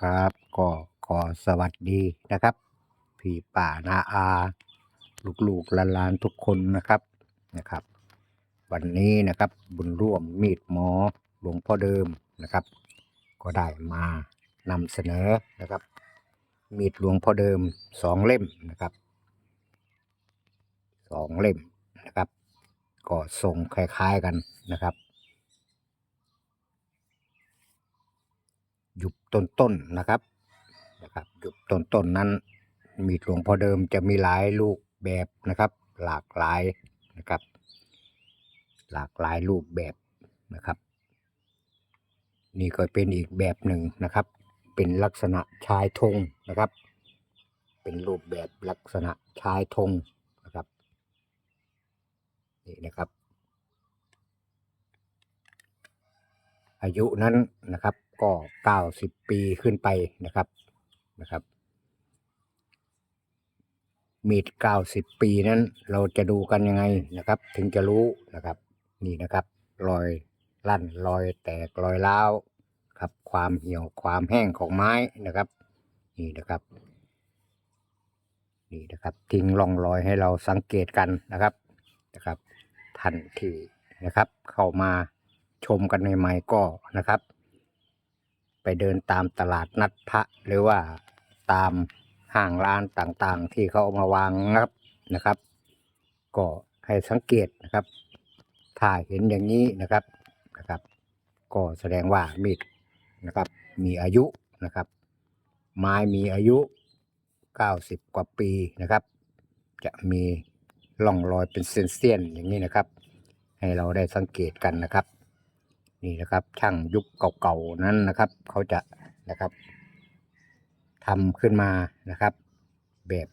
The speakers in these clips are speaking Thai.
ครับ ก็ขอสวัสดีนะครับ พี่ป่านาอา ลูกๆหลานๆทุกคนนะครับนะครับ วันนี้นะครับบุญร่วมมีดหมอหลวงพ่อเดิมนะครับ ก็ได้มานำเสนอนะครับ มีดหลวงพ่อเดิมสองเล่มนะครับสองเล่มนะครับ ก็ส่งคล้ายๆกันนะครับ ยุบต้นๆนะครับนะครับยุบต้นๆนั้น มีหลวงพ่อเดิมจะมีหลายรูปแบบนะครับ หลากหลายนะครับ หลากหลายรูปแบบนะครับ นี่ก็เป็นอีกแบบหนึ่งนะครับ เป็นลักษณะชายธงนะครับ เป็นรูปแบบลักษณะชายธงนะครับนี่นะครับ อายุนั้นนะครับ ก็เก้าสิบปีขึ้นไปนะครับนะครับ มีดเก้าสิบปีนั้น เราจะดูกันยังไงนะครับ ถึงจะรู้นะครับ นี่นะครับ รอยลั่นรอยแตกรอยร้าวครับ ความเหี่ยวความแห้งของไม้นะครับ นี่นะครับ นี่นะครับ ทิ้งร่องรอยให้เราสังเกตกันนะครับนะครับท่านที่นะครับ เข้ามาชมกันใหม่ๆก็นะครับ ไปเดินตามตลาดนัดพระ หรือว่าตามห้างร้านต่างๆ ที่เขาเอามาวางนะครับนะครับ ก็ให้สังเกตนะครับ ถ้าเห็นอย่างนี้นะครับนะครับ ก็แสดงว่ามีดนะครับ มีอายุนะครับ ไม้มีอายุ 90 กว่าปีนะครับ จะมีร่องรอยเป็นเส้นๆอย่างนี้นะครับ ให้เราได้สังเกตกันนะครับ นี่นะครับ ช่างยุคเก่าๆนั้นนะครับ เขาจะนะครับทำขึ้นมานะครับ แบบ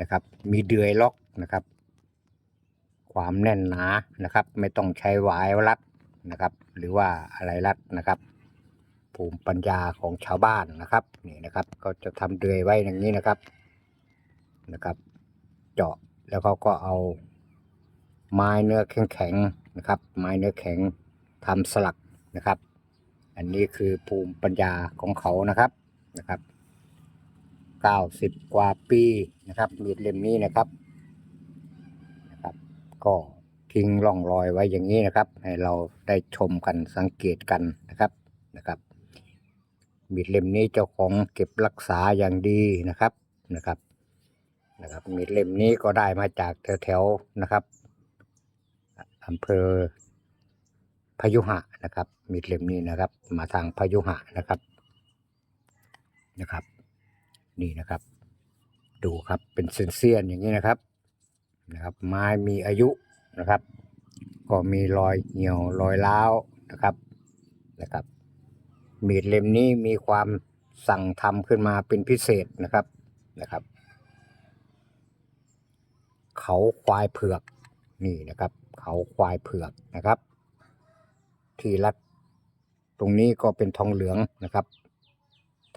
นะครับ มีเดือยล็อกนะครับ ความแน่นหนานะครับ ไม่ต้องใช้หวายรัดนะครับ หรือว่าอะไรรัดนะครับภูมิปัญญาของชาวบ้านนะครับนี่นะครับ ก็จะทำเดือยไว้อย่างนี้นะครับนะครับ เจาะแล้วเขาก็เอาไม้เนื้อแข็งๆนะครับ ไม้เนื้อแข็ง ทำสลักนะครับ อันนี้คือภูมิปัญญาของเขานะครับนะครับเก้าสิบกว่าปีนะครับมีดเล่มนี้นะครับนะครับ ก็ทิ้งร่องรอยไว้อย่างนี้นะครับ ให้เราได้ชมกันสังเกตกันนะครับนะครับมีดเล่มนี้เจ้าของเก็บรักษาอย่างดีนะครับนะครับนะครับมีดเล่มนี้ก็ได้มาจากแถวๆนะครับอำเภอ พยุหะนะครับ มีดเล่มนี้นะครับ มาทางพยุหะนะครับนะครับ นี่นะครับ ดูครับเป็นเส้นๆอย่างนี้นะครับนะครับ ไม้มีอายุนะครับ ก็มีรอยเหี่ยวรอยร้าวนะครับนะครับ มีดเล่มนี้มีความสั่งทำขึ้นมาเป็นพิเศษนะครับนะครับ เขาควายเผือกนี่นะครับ เขาควายเผือกนะครับ ที่รัด ตรงนี้ก็เป็นทองเหลืองนะครับ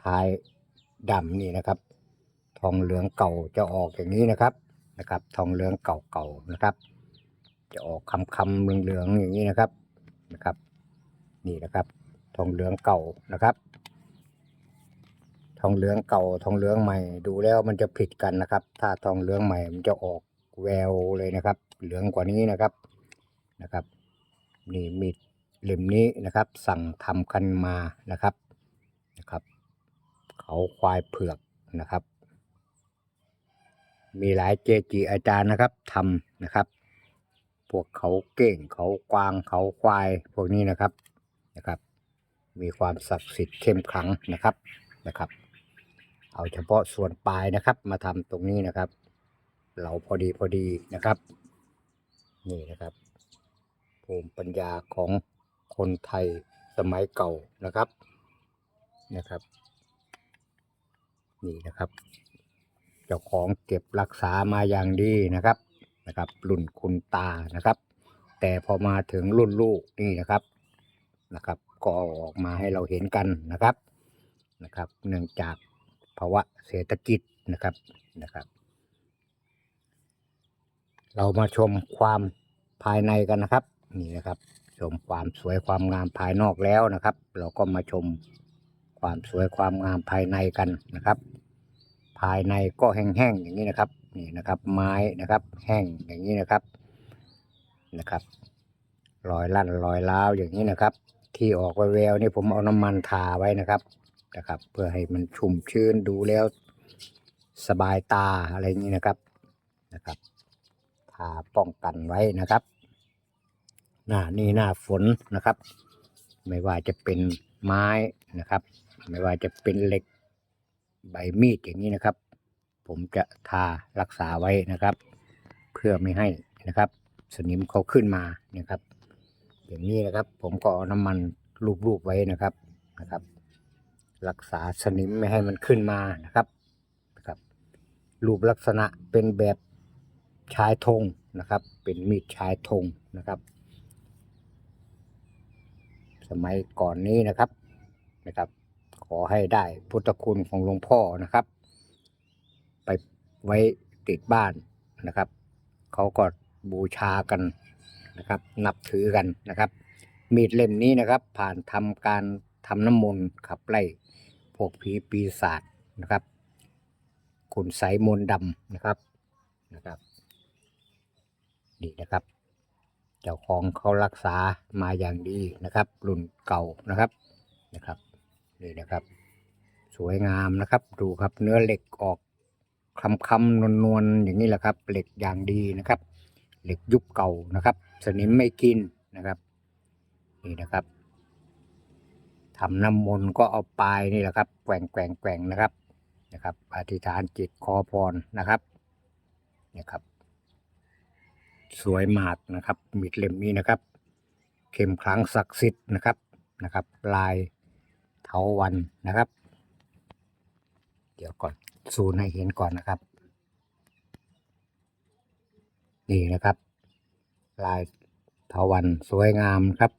ท้ายดำนี่นะครับ ทองเหลืองเก่าจะออกอย่างนี้นะครับนะครับ ทองเหลืองเก่าๆนะครับ จะออกคำคำเหลืองๆอย่างนี้นะครับนะครับ นี่นะครับ ทองเหลืองเก่านะครับ ทองเหลืองเก่า ทองเหลืองใหม่ดูแล้วมันจะผิดกันนะครับ ถ้าทองเหลืองใหม่มันจะออกแววเลยนะครับ เหลืองกว่านี้นะครับนะครับ นี่มีด เล่มนี้นะครับ สั่งทำกันมานะครับนะครับ เขาควายเผือกนะครับ มีหลายเจจีอาจารย์นะครับทำนะครับ พวกเขาเก่งเขากวางเขาควายพวกนี้นะครับนะครับ มีความศักดิ์สิทธิ์เข้มขลังนะครับนะครับ เอาเฉพาะส่วนปลายนะครับ มาทำตรงนี้นะครับ เราพอดีพอดีนะครับ นี่นะครับภูมิปัญญาของ คนไทยสมัยเก่านะครับนะครับ นี่นะครับ เจ้าของเก็บรักษามาอย่างดีนะครับนะครับ รุ่นคุณตานะครับ แต่พอมาถึงรุ่นลูกนี่นะครับนะครับ ก็ออกมาให้เราเห็นกันนะครับนะครับ เนื่องจากภาวะเศรษฐกิจนะครับนะครับ เรามาชมความภายในกันนะครับ นี่นะครับ ชมความสวยความงามภายนอกแล้วนะครับ เราก็มาชมความสวยความงามภายในกันนะครับ ภายในก็แห้งๆอย่างนี้นะครับนี่นะครับ ไม้นะครับ แห้งอย่างนี้นะครับนะครับรอยลั่นรอยล้าวอย่างนี้นะครับ ที่ออกแววๆนี่ผมเอาน้ำมันทาไว้นะครับนะครับ เพื่อให้มันชุ่มชื้นดูแล้วสบายตาอะไรอย่างนี้นะครับนะครับทาป้องกันไว้นะครับ หน้านี่หน้าฝนนะครับ ไม่ว่าจะเป็นไม้นะครับ ไม่ว่าจะเป็นเหล็กใบมีดอย่างนี้นะครับ ผมจะทารักษาไว้นะครับ เพื่อไม่ให้นะครับ สนิมเขาขึ้นมานะครับ อย่างนี้นะครับ ผมก็เอาน้ำมันลูบๆไว้นะครับนะครับ รักษาสนิมไม่ให้มันขึ้นมานะครับนะครับรูปลักษณะเป็นแบบชายธงนะครับ เป็นมีดชายธงนะครับ สมัยก่อนนี้นะครับนะครับ ขอให้ได้พุทธคุณของหลวงพ่อนะครับ ไปไว้ติดบ้านนะครับเขาก็บูชากันนะครับ นับถือกันนะครับ มีดเล่มนี้นะครับ ผ่านทำการทำน้ำมนต์ขับไล่พวกผีปีศาจนะครับคุณไสยมนต์ดำนะครับนะครับนี่นะครับ เจ้าของเขารักษามาอย่างดีนะครับ รุ่นเก่านะครับนะครับนี่นะครับ สวยงามนะครับ ดูครับเนื้อเหล็กออกคำคำนวลนวลๆอย่างนี้แหละครับ เหล็กอย่างดีนะครับ เหล็กยุคเก่านะครับ สนิมไม่กินนะครับ นี่นะครับทำน้ำมนต์ก็เอาปลายนี่แหละครับแกว่งแกว่งแกว่งนะครับนะครับอธิษฐานจิตขอพรนะครับนี่ครับ สวยมากนะครับมีดเล่มนี้นะครับ เข้มขลังศักดิ์สิทธิ์นะครับนะครับ ลายเถาวันนะครับ เดี๋ยวก่อนซูนให้เห็นก่อนนะครับ นี่นะครับ ลายเถาวันสวยงามครับ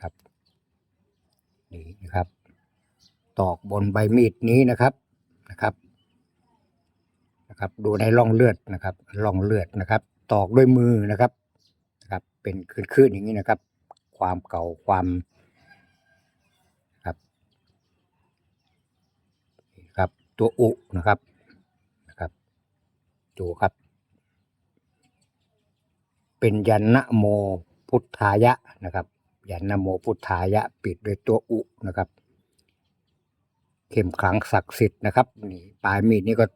ครับนี่นะครับ ตอกบนใบมีดนี้นะครับนะครับนะครับ ดูในร่องเลือดนะครับร่องเลือดนะครับ ตอกด้วยมือนะครับนะครับ เป็นคลื่นๆอย่างนี้นะครับ ความเก่าความครับครับ ตัวอุนะครับนะครับดูครับ เป็นยันนะโมพุทธายะนะครับ ยันนะโมพุทธายะ ปิดด้วยตัวอุนะครับ เข้มขลังศักดิ์สิทธิ์นะครับนี่ปลายมีดนี่ก็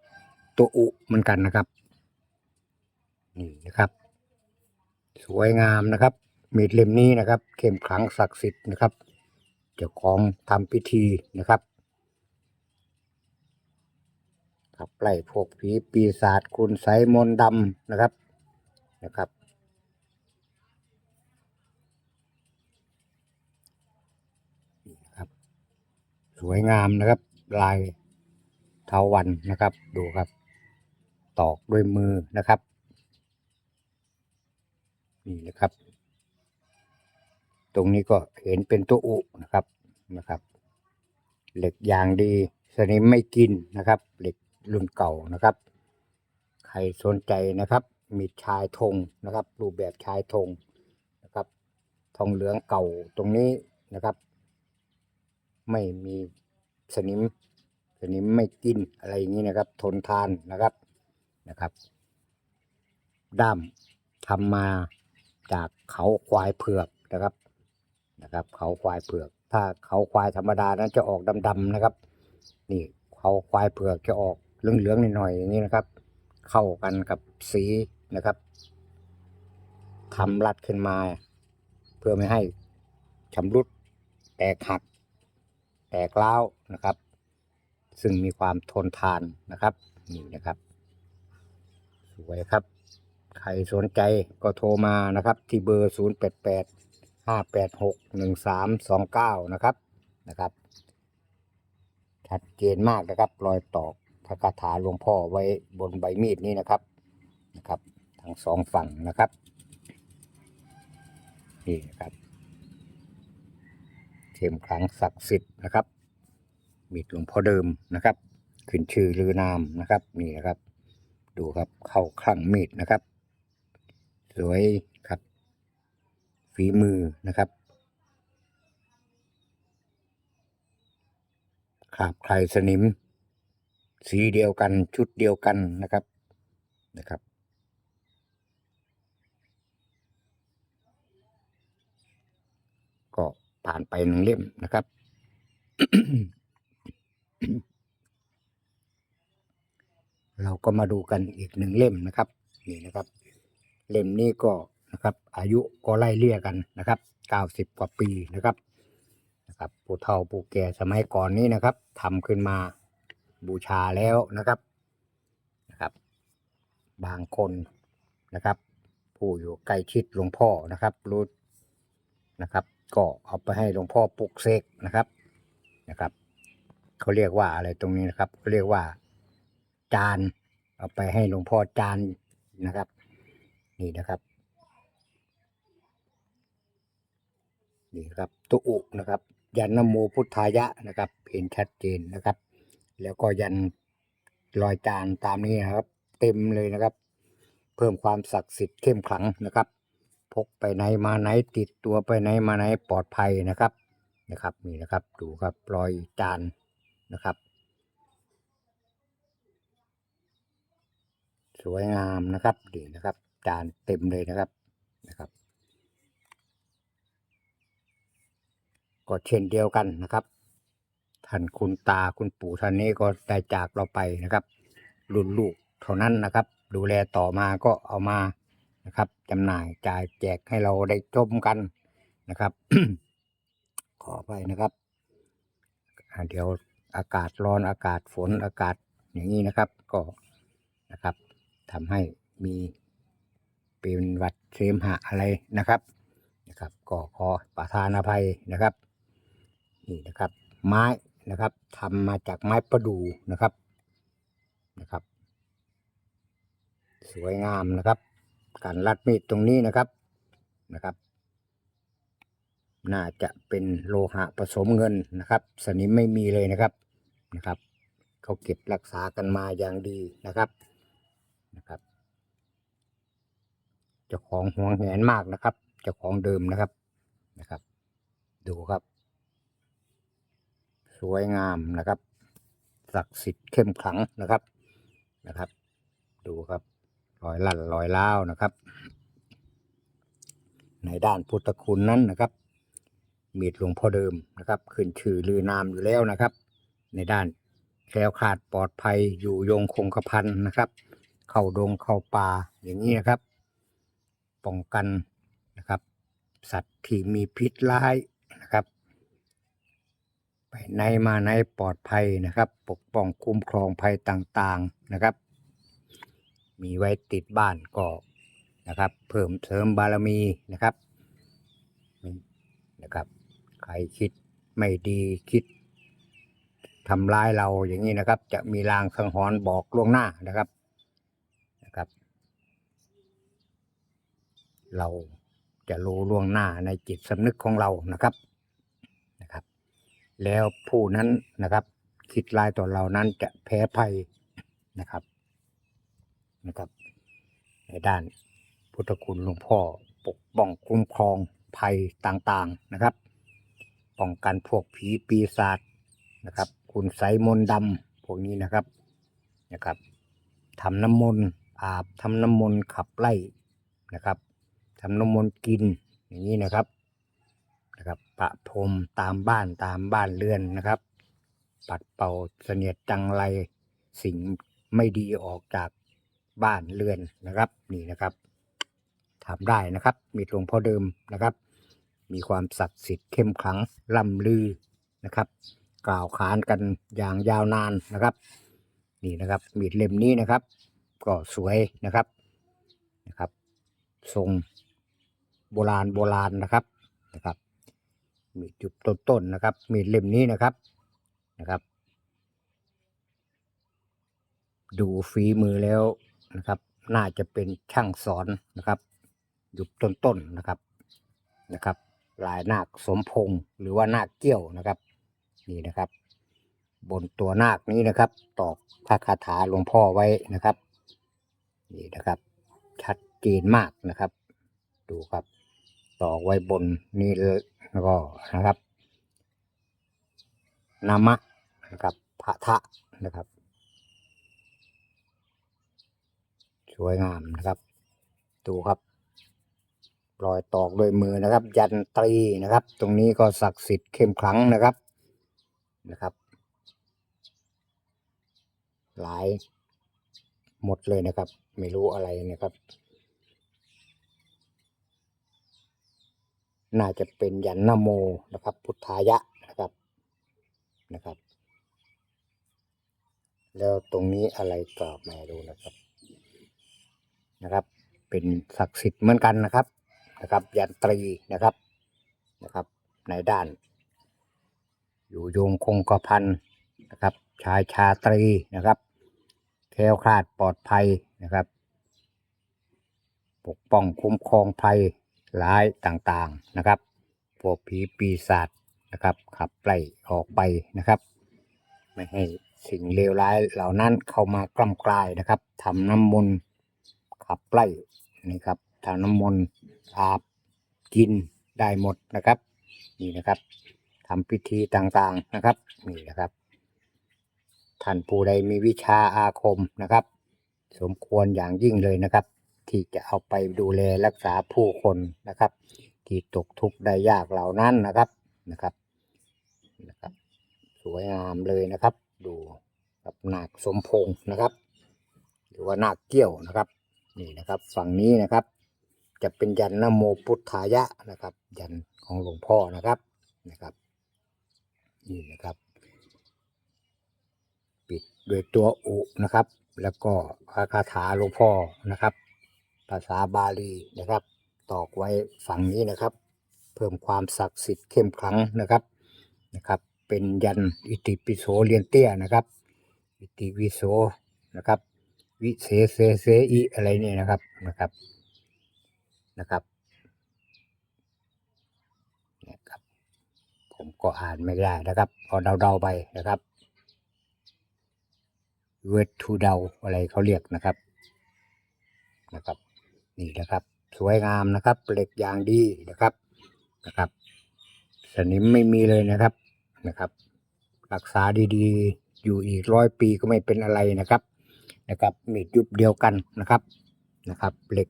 ตัวอุเหมือนกันนะครับ นี่นะครับ สวยงามนะครับ มีดเล่มนี้นะครับ เข้มขลังศักดิ์สิทธิ์นะครับเจ้าของทำพิธีนะครับขับไล่พวกผีปีศาจคุณไสมนต์ดำนะครับนะครับนะครับสวยงามนะครับ ลายเทาวันนะครับดูครับ ตอกด้วยมือนะครับ นี่นะครับ ตรงนี้ก็เห็นเป็นตัวอุนะครับนะครับ เหล็กยางดีสนิมไม่กินนะครับ เหล็กรุ่นเก่านะครับ ใครสนใจนะครับ มีชายธงนะครับ รูปแบบชายธงนะครับ ทองเหลืองเก่าตรงนี้นะครับ ไม่มีสนิมสนิมไม่กินอะไรอย่างนี้นะครับ ทนทานนะครับนะครับ ด้ามทำมา จากเขาควายเผือกนะครับนะครับ เขาควายเผือก ถ้าเขาควายธรรมดานั้นจะออกดำๆนะครับ นี่เขาควายเผือกจะออกเหลืองๆหน่อยๆอย่างนี้นะครับ เข้ากันกับสีนะครับทำรัดขึ้นมา เพื่อไม่ให้ชำรุดแตกหัก แตกร้านะครับ ซึ่งมีความทนทานนะครับนี่นะครับ สวยครับ รสนใจก็โทรมานะครับ ที่เบอร์ 0 8 8 5 8 6 1 3 2 9 นะครับนะครับชัดเจนมากนะครับรอยตอกพระคาถาหลวงพ่อไว้บนใบมีดนี้นะครับนะครับ ทั้งสองฝั่งนะครับนี่นะครับเข้มขลังศักดิ์สิทธิ์นะครับ มีดหลวงพ่อเดิมนะครับ ขึ้นชื่อลือนามนะครับ นี่นะครับ ดูครับเข้าคลั่งมีดนะครับ สวยครับ ฝีมือนะครับขาบใครสนิม สีเดียวกันชุดเดียวกันนะครับนะครับ ก็ผ่านไปหนึ่งเล่มนะครับ เราก็มาดูกันอีกหนึ่งเล่มนะครับ นี่นะครับ เล่มนี้ก็นะครับ อายุก็ไล่เลี่ยกันนะครับเก้าสิบกว่าปีนะครับนะครับผู้เฒ่าผู้แก่สมัยก่อนนี้นะครับทำขึ้นมาบูชาแล้วนะครับนะครับ บางคนนะครับ ผู้อยู่ใกล้ชิดหลวงพ่อนะครับรู้นะครับ ก็เอาไปให้หลวงพ่อปลุกเสกนะครับนะครับเขาเรียกว่าอะไรตรงนี้นะครับเขาเรียกว่าจานเอาไปให้หลวงพ่อจานนะครับ นี่นะครับ นี่ครับตุอุนะครับ ยันนโมพุทธายะนะครับ เห็นชัดเจนนะครับ แล้วก็ยันรอยจานตามนี้นะครับ เต็มเลยนะครับ เพิ่มความศักดิ์สิทธิ์เข้มขลังนะครับ พกไปไหนมาไหนติดตัวไปไหนมาไหนปลอดภัยนะครับนะครับนี่นะครับดูครับรอยจานนะครับ สวยงามนะครับดีนะครับ จานเต็มเลยนะครับนะครับ ก็เช่นเดียวกันนะครับ ท่านคุณตาคุณปู่ท่านนี้ก็ได้จากเราไปนะครับรุ่นลูกเท่านั้นนะครับ ดูแลต่อมาก็เอามานะครับจำหน่ายจ่ายแจกให้เราได้ชมกันนะครับ ขอไปนะครับเดี๋ยวอากาศร้อนอากาศฝนอากาศอย่างนี้นะครับ ก็นะครับทำให้มี เป็นหวัดเสมหะอะไรนะครับนะครับ ก็ขอประทานอภัยนะครับ นี่นะครับ ไม้นะครับทำมาจากไม้ประดู่นะครับนะครับ สวยงามนะครับ การรัดมีดตรงนี้นะครับนะครับ น่าจะเป็นโลหะผสมเงินนะครับ สนิมไม่มีเลยนะครับนะครับเขาเก็บรักษากันมาอย่างดีนะครับนะครับ เจ้าของห่วงแหนมากนะครับ เจ้าของเดิมนะครับนะครับ ดูครับ สวยงามนะครับศักดิ์สิทธิ์เข้มขลังนะครับนะครับ ดูครับรอยลั่นรอยเล้านะครับ ในด้านพุทธคุณนั้นนะครับ มีดหลวงพ่อเดิมนะครับ ขึ้นชื่อลือนามอยู่แล้วนะครับ ในด้านแคล้วคลาดปลอดภัยอยู่ยงคงกระพันนะครับ เข้าดงเข้าป่าอย่างนี้นะครับ ป้องกันนะครับ สัตว์ที่มีพิษร้ายนะครับ ไปไหนมาไหนปลอดภัยนะครับ ปกป้องคุ้มครองภัยต่างๆนะครับ มีไว้ติดบ้านก็นะครับ เพิ่มเสริมบารมีนะครับนะครับใครคิดไม่ดีคิดทำร้ายเราอย่างนี้นะครับ จะมีลางสังหรณ์บอกล่วงหน้านะครับ เราจะรู้ล่วงหน้าในจิตสำนึกของเรานะครับนะครับ แล้วผู้นั้นนะครับ คิดร้ายต่อเรานั้นจะแพ้ภัยนะครับนะครับ ในด้านพุทธคุณหลวงพ่อปกป้องคุ้มครองภัยต่างๆนะครับ ป้องกันพวกผีปีศาจนะครับ คุณไสยมนดำพวกนี้นะครับนะครับทำน้ำมนต์อาบทำน้ำมนต์ขับไล่นะครับ ทำน้ำมนต์กินอย่างนี้นะครับนะครับปะพรมตามบ้านตามบ้านเรือนนะครับ ปัดเป่าเสนียดจังไรสิ่งไม่ดีออกจากบ้านเรือนนะครับ นี่นะครับทำได้นะครับ มีหลวงพ่อเดิมนะครับ มีความศักดิ์สิทธิ์เข้มขลังล่ำลือนะครับ กล่าวขานกันอย่างยาวนานนะครับ นี่นะครับ มีดเล่มนี้นะครับ ก็สวยนะครับนะครับ ทรง โบราณโบราณนะครับนะครับ มีจุดต้นๆนะครับ มีเล่มนี้นะครับนะครับ ดูฝีมือแล้วนะครับ น่าจะเป็นช่างสอนนะครับ ยุคต้นๆนะครับนะครับ ลายนาคสมพงษ์หรือว่านาคเกี้ยวนะครับ นี่นะครับ บนตัวนาคนี้นะครับ ตอกพระคาถาหลวงพ่อไว้นะครับ นี่นะครับ ชัดเจนมากนะครับ ดูครับ ตอกไว้บนนี้แล้วก็นะครับนามะนะครับพระทะนะครับ สวยงามนะครับ ดูครับรอยตอกด้วยมือนะครับ ยันตรีนะครับ ตรงนี้ก็ศักดิ์สิทธิ์เข้มขลังนะครับนะครับ หลายหมดเลยนะครับ ไม่รู้อะไรนะครับ น่าจะเป็นยันนโมนะครับ พุทธายะนะครับนะครับ แล้วตรงนี้อะไรตอไม่รู้นะครับนะครับ เป็นศักดิ์สิทธิ์เหมือนกันนะครับนะครับ ยันตรีนะครับนะครับ ในด้าน อยู่โยงคงกระพันนะครับ ชายชาตรีนะครับแคล้วคลาดปลอดภัยนะครับ ปกป้องคุ้มครองภัย ร้ายต่างๆนะครับ พวกผีปีศาจนะครับ ขับไล่ออกไปนะครับ ไม่ให้สิ่งเลวร้ายเหล่านั้นเข้ามากล้ำกลายนะครับทำน้ำมนต์ขับไล่นะครับทำน้ำมนต์อาบกินได้หมดนะครับนี่นะครับทำพิธีต่างๆนะครับนี่นะครับท่านผู้ใดมีวิชาอาคมนะครับ สมควรอย่างยิ่งเลยนะครับ ที่จะเอาไปดูแลรักษาผู้คนนะครับ ที่ตกทุกข์ได้ยากเหล่านั้นนะครับนะครับนะครับ สวยงามเลยนะครับ ดูกับนาคสมพงษ์นะครับ หรือว่านาคเกี้ยวนะครับนี่นะครับ ฝั่งนี้นะครับ จะเป็นยันนโมพุทธายะนะครับ ยันของหลวงพ่อนะครับนะครับนี่นะครับ ปิดด้วยตัวอุนะครับ แล้วก็คาถาหลวงพ่อนะครับ ภาษาบาลีนะครับ ตอกไว้ฝั่งนี้นะครับ เพิ่มความศักดิ์สิทธิ์เข้มขลังนะครับนะครับ เป็นยันอิติปิโสเรียนเตี้ยนะครับ อิติวิโสนะครับ วิเศษเสเสอิอะไรเนี่ยนะครับนะครับนะครับเนี่ยครับ ผมก็อ่านไม่ได้นะครับพอเดาๆไปนะครับเวททูเดาอะไรเขาเรียกนะครับนะครับ นี่นะครับ สวยงามนะครับ เหล็กอย่างดีนะครับนะครับ สนิมไม่มีเลยนะครับนะครับ รักษาดีๆ อยู่อีกร้อยปีก็ไม่เป็นอะไรนะครับนะครับ มีดยุบเดียวกันนะครับนะครับ เหล็ก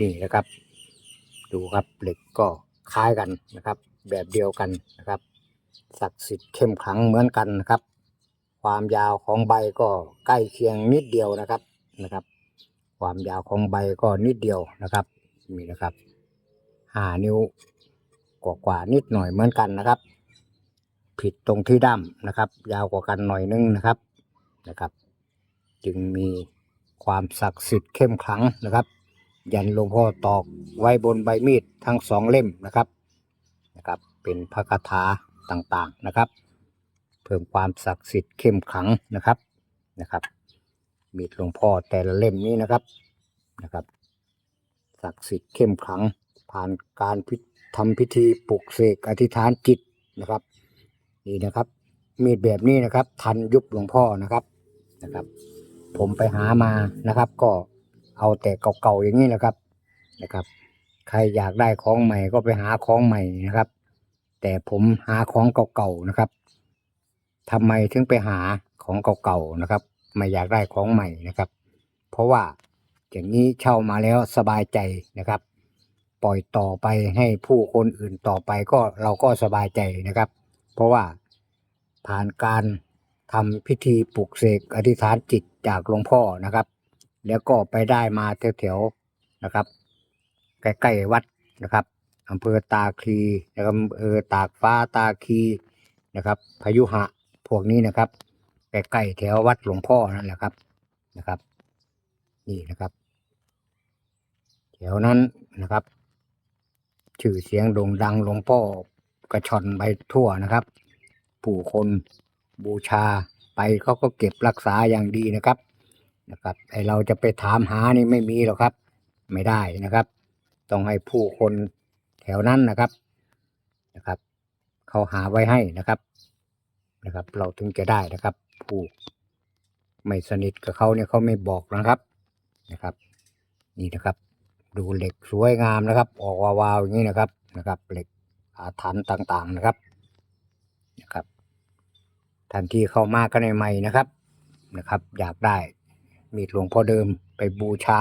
นี่นะครับ ดูครับเหล็กก็คล้ายกันนะครับ แบบเดียวกันนะครับศักดิ์สิทธิ์เข้มขลังเหมือนกันนะครับ ความยาวของใบก็ใกล้เคียงนิดเดียวนะครับนะครับ ความยาวของใบก็นิดเดียวนะครับนี่นะครับห้านิ้วกว่ากว่านิดหน่อยเหมือนกันนะครับ ผิดตรงที่ด้ามนะครับ ยาวกว่ากันหน่อยนึงนะครับนะครับ จึงมีความศักดิ์สิทธิ์เข้มขลังนะครับ ยันหลวงพ่อตอกไว้บนใบมีดทั้งสองเล่มนะครับนะครับ เป็นพระคาถาต่างๆนะครับ เพิ่มความศักดิ์สิทธิ์เข้มขลังนะครับนะครับ มีดหลวงพ่อแต่ละเล่มนี้นะครับนะครับศักดิ์สิทธิ์เข้มขลัง ผ่านการทำพิธีปลุกเสกอธิษฐานจิตนะครับนี่นะครับ มีดแบบนี้นะครับ ทันยุคหลวงพ่อนะครับนะครับ ผมไปหามานะครับ ก็เอาแต่เก่าๆอย่างนี้แหละครับนะครับ ใครอยากได้ของใหม่ก็ไปหาของใหม่นะครับ แต่ผมหาของเก่าๆนะครับทำไมถึงไปหาของเก่าๆนะครับ ไม่อยากได้ของใหม่นะครับ เพราะว่าอย่างนี้เช่ามาแล้วสบายใจนะครับ ปล่อยต่อไปให้ผู้คนอื่นต่อไปก็เราก็สบายใจนะครับ เพราะว่าผ่านการทำพิธีปลุกเสกอธิษฐานจิตจากหลวงพ่อนะครับ แล้วก็ไปได้มาแถวๆนะครับ ใกล้ๆวัดนะครับอำเภอตาคีนะครับอำเภอตากฟ้าตาคีนะครับพยุหะพวกนี้นะครับ ใกล้ๆแถววัดหลวงพ่อนั่นแหละครับนะครับ นี่นะครับแถวนั้นนะครับชื่อเสียงโด่งดังหลวงพ่อกระชอนไปทั่วนะครับ ผู้คนบูชาไปเขาก็เก็บรักษาอย่างดีนะครับนะครับไอเราจะไปถามหานี่ไม่มีหรอกครับ ไม่ได้นะครับ ต้องให้ผู้คนแถวนั้นนะครับนะครับเขาหาไว้ให้นะครับนะครับ เราถึงจะได้นะครับ ผู้ไม่สนิทกับเขาเนี่ยเขาไม่บอกนะครับนะครับ นี่นะครับ ดูเหล็กสวยงามนะครับ ออกวาวๆอย่างนี้นะครับนะครับ เหล็กอาถรรพ์ต่างๆนะครับนะครับท่านที่เข้ามากันใหม่ๆนะครับนะครับ อยากได้มีดหลวงพ่อเดิมไปบูชา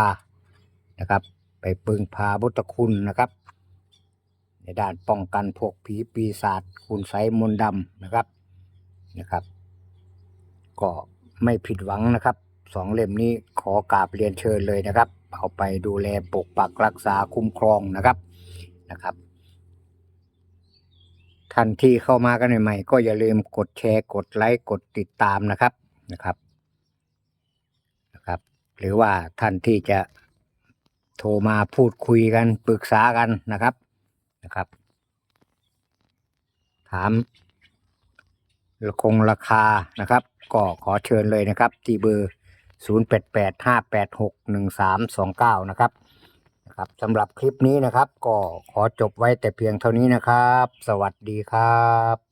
นะครับ ไปปึงพาบุตรคุณนะครับ ในด้านป้องกันพวกผีปีศาจคุณไสยมนต์ดำนะครับนะครับ ก็ไม่ผิดหวังนะครับสองเล่มนี้ขอกราบเรียนเชิญเลยนะครับ เอาไปดูแลปกปักรักษาคุ้มครองนะครับนะครับ ท่านที่เข้ามากันใหม่ๆก็อย่าลืมกดแชร์กดไลค์กดติดตามนะครับนะครับนะครับ หรือว่าท่านที่จะโทรมาพูดคุยกันปรึกษากันนะครับนะครับ ถาม คงราคานะครับ ก็ขอเชิญเลยนะครับ ที่เบอร์ 0885861329 นะครับนะครับสำหรับคลิปนี้นะครับ ก็ขอจบไว้แต่เพียงเท่านี้นะครับ สวัสดีครับ